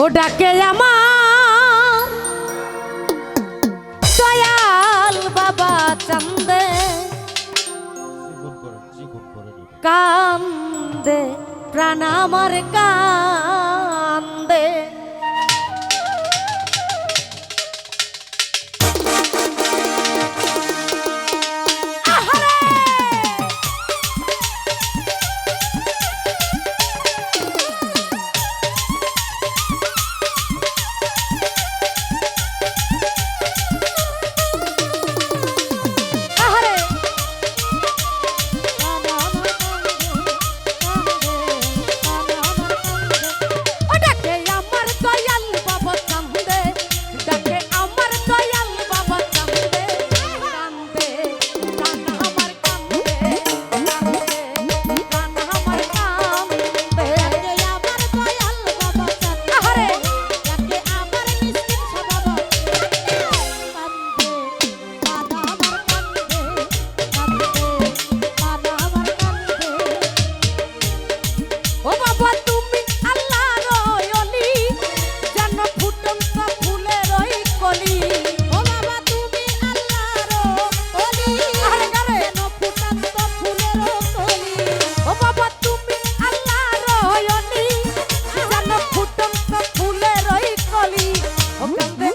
ও ডাকে আমার। দয়াল বাবা চন্দে কান্দে প্রাণ আমার কান্দে Oh, cantei.